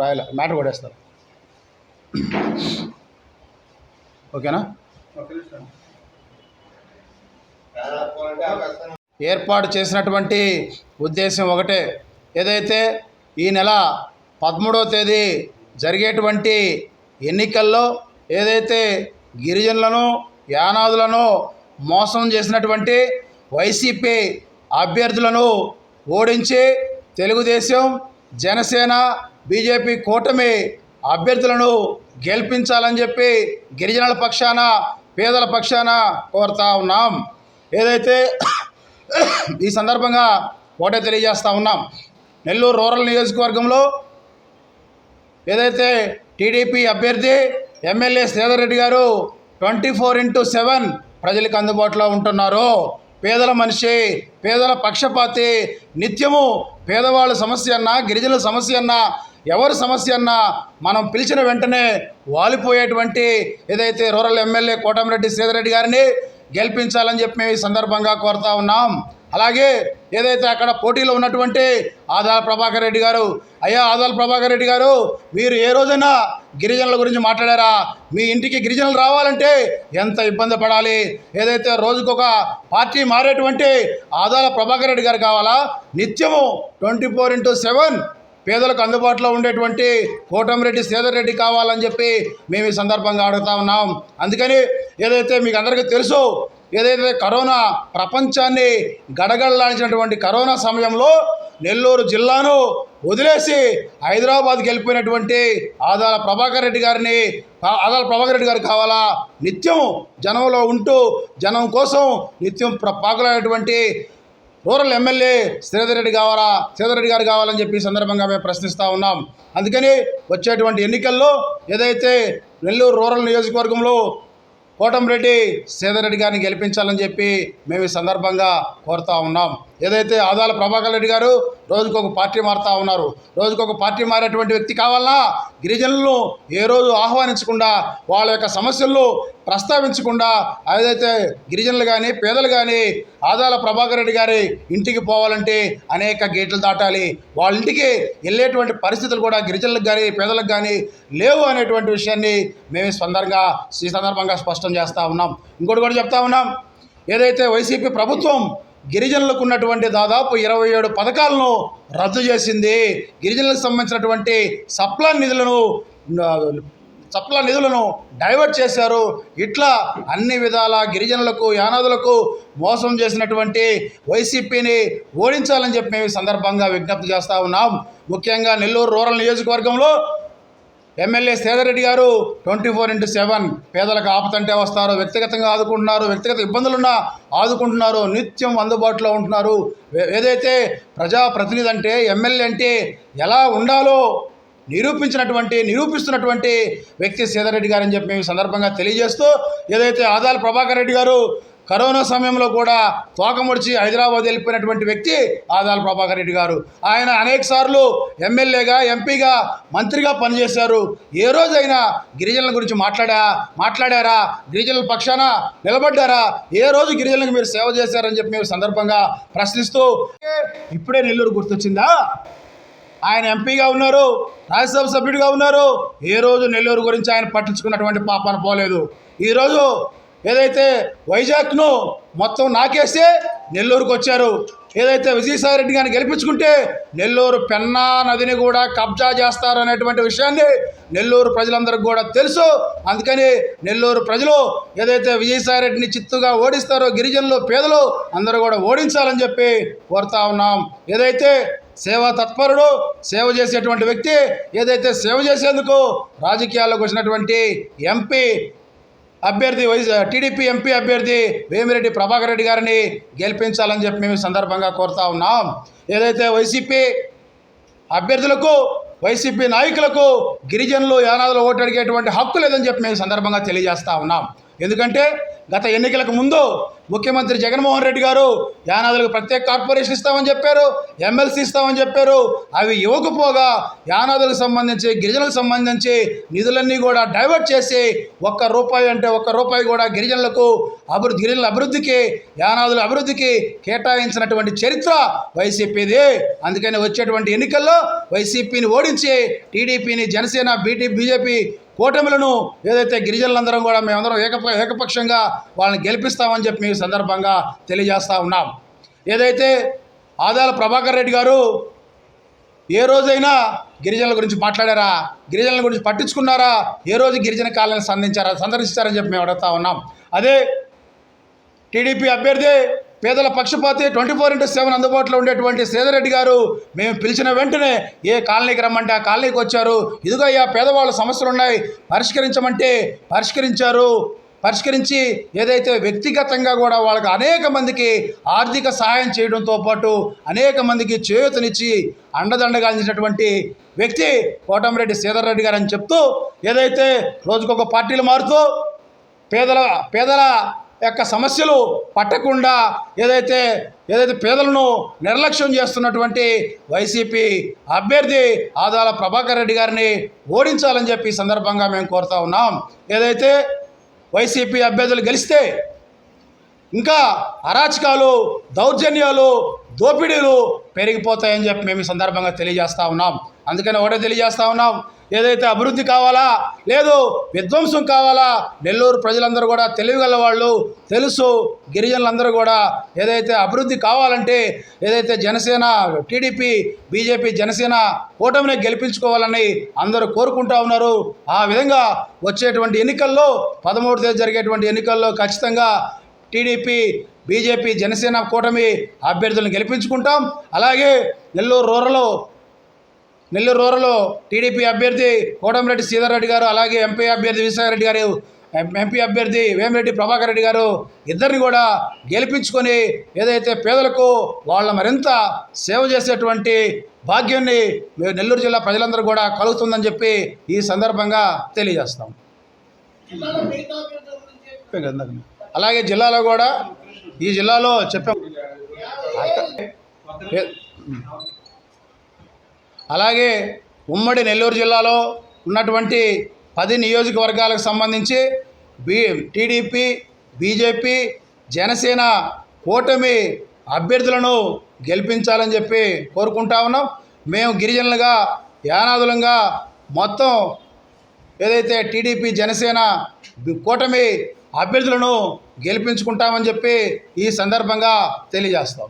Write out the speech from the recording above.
రాయలే. Matter కొడేస్తారు ఓకేనా? ఏర్పాటు చేసినటువంటి ఉద్దేశం ఒకటే. ఏదైతే ఈ నెల పదమూడవ తేదీ జరిగేటువంటి ఎన్నికల్లో ఏదైతే గిరిజనులను యానాదులను మోసం చేసినటువంటి వైసీపీ అభ్యర్థులను ఓడించి తెలుగుదేశం జనసేన బీజేపీ కూటమి అభ్యర్థులను గెలిపించాలని చెప్పి గిరిజనుల పక్షాన పేదల పక్షాన కోరుతా ఉన్నాం. ఏదైతే ఈ సందర్భంగా ఒకటే తెలియజేస్తూ ఉన్నాం. నెల్లూరు రూరల్ నియోజకవర్గంలో ఏదైతే టీడీపీ అభ్యర్థి ఎమ్మెల్యే శ్రీధర్ రెడ్డి గారు ట్వంటీ ఫోర్ ఇంటూ సెవెన్ ప్రజలకు అందుబాటులో ఉంటున్నారు పేదల మనిషి పేదల పక్షపాతి. నిత్యము పేదవాళ్ళ సమస్య అన్నా గిరిజనుల సమస్య అన్నా ఎవరి సమస్య అన్నా మనం పిలిచిన వెంటనే వాలిపోయేటువంటి ఏదైతే రూరల్ ఎమ్మెల్యే కోటమిరెడ్డి శ్రీధర్ రెడ్డి గారిని గెలిపించాలని చెప్పి మేము ఈ సందర్భంగా కోరుతా ఉన్నాం. అలాగే ఏదైతే అక్కడ పోటీలో ఉన్నటువంటి ఆదాల ప్రభాకర్ రెడ్డి గారు అయ్యా ఆదాల ప్రభాకర్ రెడ్డి గారు మీరు ఏ రోజైనా గిరిజనుల గురించి మాట్లాడారా? మీ ఇంటికి గిరిజనులు రావాలంటే ఎంత ఇబ్బంది పడాలి? ఏదైతే రోజుకొక పార్టీ మారేటువంటి ఆదాల ప్రభాకర్ రెడ్డి గారు కావాలా? నిత్యము ట్వంటీ ఫోర్ ఇంటూ సెవెన్ పేదలకు అందుబాటులో ఉండేటువంటి కోటమిరెడ్డి శ్రీధర్ రెడ్డి కావాలని చెప్పి మేము ఈ సందర్భంగా అడుగుతా ఉన్నాం. అందుకని ఏదైతే మీకు అందరికీ తెలుసు ఏదైతే కరోనా ప్రపంచాన్ని గడగడలాడించినటువంటి కరోనా సమయంలో నెల్లూరు జిల్లాను వదిలేసి హైదరాబాద్కి వెళ్ళిపోయినటువంటి ఆదాల ప్రభాకర్ రెడ్డి గారిని ఆదాల ప్రభాకర్ రెడ్డి గారు కావాలా? నిత్యం జనంలో ఉంటూ జనం కోసం నిత్యం పాకులైనటువంటి రూరల్ ఎమ్మెల్యే శ్రీధర్ రెడ్డి కావాలా? శ్రీధర్ రెడ్డి గారు కావాలని చెప్పి సందర్భంగా మేము ప్రశ్నిస్తూ ఉన్నాం. అందుకని వచ్చేటువంటి ఎన్నికల్లో ఏదైతే నెల్లూరు రూరల్ నియోజకవర్గంలో కోటంరెడ్డి సేదరెడ్డి రెడ్డి గారిని గెలిపించాలని చెప్పి మేము ఈ సందర్భంగా కోరుతా ఉన్నాం. ఏదైతే ఆదాల ప్రభాకర్ రెడ్డి గారు రోజుకొక పార్టీ మారుతూ ఉన్నారు. రోజుకొక పార్టీ మారేటువంటి వ్యక్తి కావాలా? గిరిజనులను ఏ రోజు ఆహ్వానించకుండా వాళ్ళ యొక్క సమస్యలను ప్రస్తావించకుండా ఏదైతే గిరిజనులు కానీ పేదలు కానీ ఆదాల ప్రభాకర్ రెడ్డి గారి ఇంటికి పోవాలంటే అనేక గేట్లు దాటాలి. వాళ్ళ ఇంటికి వెళ్ళేటువంటి పరిస్థితులు కూడా గిరిజనులకు కానీ పేదలకు కానీ లేవు అనేటువంటి విషయాన్ని మేము ఈ సందర్భంగా ఈ సందర్భంగా స్పష్టం చేస్తూ ఉన్నాం. ఇంకోటి కూడా చెప్తా ఉన్నాం. ఏదైతే వైసీపీ ప్రభుత్వం గిరిజనులకు ఉన్నటువంటి దాదాపు ఇరవై ఏడు పథకాలను రద్దు చేసింది. గిరిజనులకు సంబంధించినటువంటి సప్లా నిధులను సప్లా నిధులను డైవర్ట్ చేశారు. ఇట్లా అన్ని విధాల గిరిజనులకు యానాదులకు మోసం చేసినటువంటి వైసీపీని ఓడించాలని చెప్పి మేము సందర్భంగా విజ్ఞప్తి చేస్తూ ఉన్నాం. ముఖ్యంగా నెల్లూరు రూరల్ నియోజకవర్గంలో ఎమ్మెల్యే సేదరెడ్డి గారు ట్వంటీ ఫోర్ ఇంటూ సెవెన్ పేదలకు ఆపతంటే వస్తారు వ్యక్తిగతంగా ఆదుకుంటున్నారు వ్యక్తిగత ఇబ్బందులున్నా ఆదుకుంటున్నారు నిత్యం అందుబాటులో ఉంటున్నారు. ఏదైతే ప్రజాప్రతినిధి అంటే ఎమ్మెల్యే అంటే ఎలా ఉండాలో నిరూపించినటువంటి నిరూపిస్తున్నటువంటి వ్యక్తి సీతారెడ్డి గారు అని చెప్పి మేము సందర్భంగా తెలియజేస్తూ ఏదైతే ఆదాల ప్రభాకర్ రెడ్డి గారు కరోనా సమయంలో కూడా తోకముడిచి హైదరాబాద్ వెళ్ళిపోయినటువంటి వ్యక్తి ఆదాల ప్రభాకర్ రెడ్డి గారు. ఆయన అనేక సార్లు ఎమ్మెల్యేగా ఎంపీగా మంత్రిగా పనిచేశారు. ఏ రోజైనా గిరిజనుల గురించి మాట్లాడా మాట్లాడారా? గిరిజనుల పక్షాన నిలబడ్డారా? ఏ రోజు గిరిజనులకు మీరు సేవ చేశారని చెప్పి మేము సందర్భంగా ప్రశ్నిస్తూ ఇప్పుడే నెల్లూరు గుర్తొచ్చిందా? ఆయన ఎంపీగా ఉన్నారు రాజ్యసభ సభ్యుడిగా ఉన్నారు. ఏ రోజు నెల్లూరు గురించి ఆయన పట్టించుకున్నటువంటి పాపాన పోలేదు. ఈరోజు ఏదైతే వైజాగ్ను మొత్తం నాకేస్తే నెల్లూరుకు వచ్చారు. ఏదైతే విజయసాయిరెడ్డి గారిని గెలిపించుకుంటే నెల్లూరు పెన్నా నదిని కూడా కబ్జా చేస్తారు అనేటువంటి విషయాన్ని నెల్లూరు ప్రజలందరికీ కూడా తెలుసు. అందుకని నెల్లూరు ప్రజలు ఏదైతే విజయసాయిరెడ్డిని చిత్తుగా ఓడిస్తారో గిరిజనులు పేదలు అందరూ కూడా ఓడించాలని చెప్పి కోరుతా ఉన్నాం. ఏదైతే సేవా తత్పరుడు సేవ చేసేటువంటి వ్యక్తి ఏదైతే సేవ చేసేందుకు రాజకీయాల్లోకి వచ్చినటువంటి ఎంపీ అభ్యర్థి వైస్ టీడీపీ ఎంపీ అభ్యర్థి వేమిరెడ్డి ప్రభాకర్ రెడ్డి గారిని గెలిపించాలని చెప్పి మేము సందర్భంగా కోరుతా ఉన్నాం. ఏదైతే వైసీపీ అభ్యర్థులకు వైసీపీ నాయకులకు గిరిజనులు యానాదులు ఓటు అడిగేటువంటి హక్కు లేదని చెప్పి మేము సందర్భంగా తెలియజేస్తా ఉన్నాం. ఎందుకంటే గత ఎన్నికలకు ముందు ముఖ్యమంత్రి జగన్మోహన్ రెడ్డి గారు యానాదులకు ప్రత్యేక కార్పొరేషన్ ఇస్తామని చెప్పారు ఎమ్మెల్సీ ఇస్తామని చెప్పారు. అవి ఇవ్వకపోగా యానాదులకు సంబంధించి గిరిజనులకు సంబంధించి నిధులన్నీ కూడా డైవర్ట్ చేసి ఒక్క రూపాయి అంటే ఒక్క రూపాయి కూడా గిరిజనులకు అభివృద్ధి గిరిజనుల అభివృద్ధికి యానాదుల అభివృద్ధికి కేటాయించినటువంటి చరిత్ర వైసీపీది. అందుకని వచ్చేటువంటి ఎన్నికల్లో వైసీపీని ఓడించి టీడీపీని జనసేన బీటీ బీజేపీ కూటమిలను ఏదైతే గిరిజనులందరం కూడా మేమందరం ఏకప ఏకపక్షంగా వాళ్ళని గెలిపిస్తామని చెప్పి మీ సందర్భంగా తెలియజేస్తూ ఉన్నాం. ఏదైతే ఆదాల ప్రభాకర్ రెడ్డి గారు ఏ రోజైనా గిరిజనుల గురించి మాట్లాడారా? గిరిజనుల గురించి పట్టించుకున్నారా? ఏ రోజు గిరిజన కాలనీ సంధించారా? సందర్శించారని చెప్పి మేము అడుగుతా ఉన్నాం. అదే టీడీపీ అభ్యర్థి పేదల పక్షపాతి ట్వంటీ ఫోర్ ఇంటూ సెవెన్ అందుబాటులో ఉండేటువంటి శ్రీధరెడ్డి గారు మేము పిలిచిన వెంటనే ఏ కాలనీకి రమ్మంటే ఆ కాలనీకి వచ్చారు. ఇదిగో అయ్యా పేదవాళ్ళ సమస్యలు ఉన్నాయి పరిష్కరించమంటే పరిష్కరించారు. పరిష్కరించి ఏదైతే వ్యక్తిగతంగా కూడా వాళ్ళకి అనేక మందికి ఆర్థిక సహాయం చేయడంతో పాటు అనేక మందికి చేయూతనిచ్చి అండదండగా అందించినటువంటి వ్యక్తి కోటమిరెడ్డి శ్రీధర్ రెడ్డి గారు అని చెప్తూ ఏదైతే రోజుకొక పార్టీలు మారుతూ పేదల పేదల యొక్క సమస్యలు పట్టకుండా ఏదైతే ఏదైతే పేదలను నిర్లక్ష్యం చేస్తున్నటువంటి వైసీపీ అభ్యర్థి ఆదాల ప్రభాకర్ రెడ్డి గారిని ఓడించాలని చెప్పి సందర్భంగా మేము కోరుతా ఉన్నాం. ఏదైతే వైసీపీ అభ్యర్థులు గెలిస్తే ఇంకా అరాచకాలు దౌర్జన్యాలు దోపిడీలు పెరిగిపోతాయని చెప్పి మేము ఈ సందర్భంగా తెలియజేస్తూ ఉన్నాం. అందుకని ఒకటే తెలియజేస్తూ ఉన్నాం. ఏదైతే అభివృద్ధి కావాలా లేదు విధ్వంసం కావాలా నెల్లూరు ప్రజలందరూ కూడా తెలివిగల వాళ్ళు తెలుసు గిరిజనులందరూ కూడా ఏదైతే అభివృద్ధి కావాలంటే ఏదైతే జనసేన టీడీపీ బీజేపీ జనసేన కూటమిని గెలిపించుకోవాలని అందరూ కోరుకుంటా ఉన్నారు. ఆ విధంగా వచ్చేటువంటి ఎన్నికల్లో పదమూడు తేదీ జరిగేటువంటి ఎన్నికల్లో ఖచ్చితంగా టీడీపీ బీజేపీ జనసేన కూటమి అభ్యర్థులను గెలిపించుకుంటాం. అలాగే Nellore rural Nellore rural TDP అభ్యర్థి కోటమిరెడ్డి శ్రీధర్ రెడ్డి గారు అలాగే ఎంపీ అభ్యర్థి విశ్వరెడ్డి గారు ఎం- ఎంపీ అభ్యర్థి వేమిరెడ్డి ప్రభాకర్ రెడ్డి గారు ఇద్దరిని కూడా గెలిపించుకొని ఏదైతే పేదలకు వాళ్ళ మరింత సేవ చేసేటువంటి భాగ్యాన్ని మేము నెల్లూరు జిల్లా ప్రజలందరూ కూడా కలుగుతుందని చెప్పి ఈ సందర్భంగా తెలియజేస్తాం. అలాగే జిల్లాలో కూడా ఈ జిల్లాలో చెప్పాం అలాగే ఉమ్మడి నెల్లూరు జిల్లాలో ఉన్నటువంటి పది నియోజకవర్గాలకు సంబంధించి బీ టీడీపీ బీజేపీ జనసేన కూటమి అభ్యర్థులను గెలిపించాలని చెప్పి కోరుకుంటా ఉన్నాం. మేము గిరిజనులుగా యానాదులంగా మొత్తం ఏదైతే టీడీపీ జనసేన కూటమి అభ్యర్థులను గెలిపించుకుంటామని చెప్పి ఈ సందర్భంగా తెలియజేస్తాం.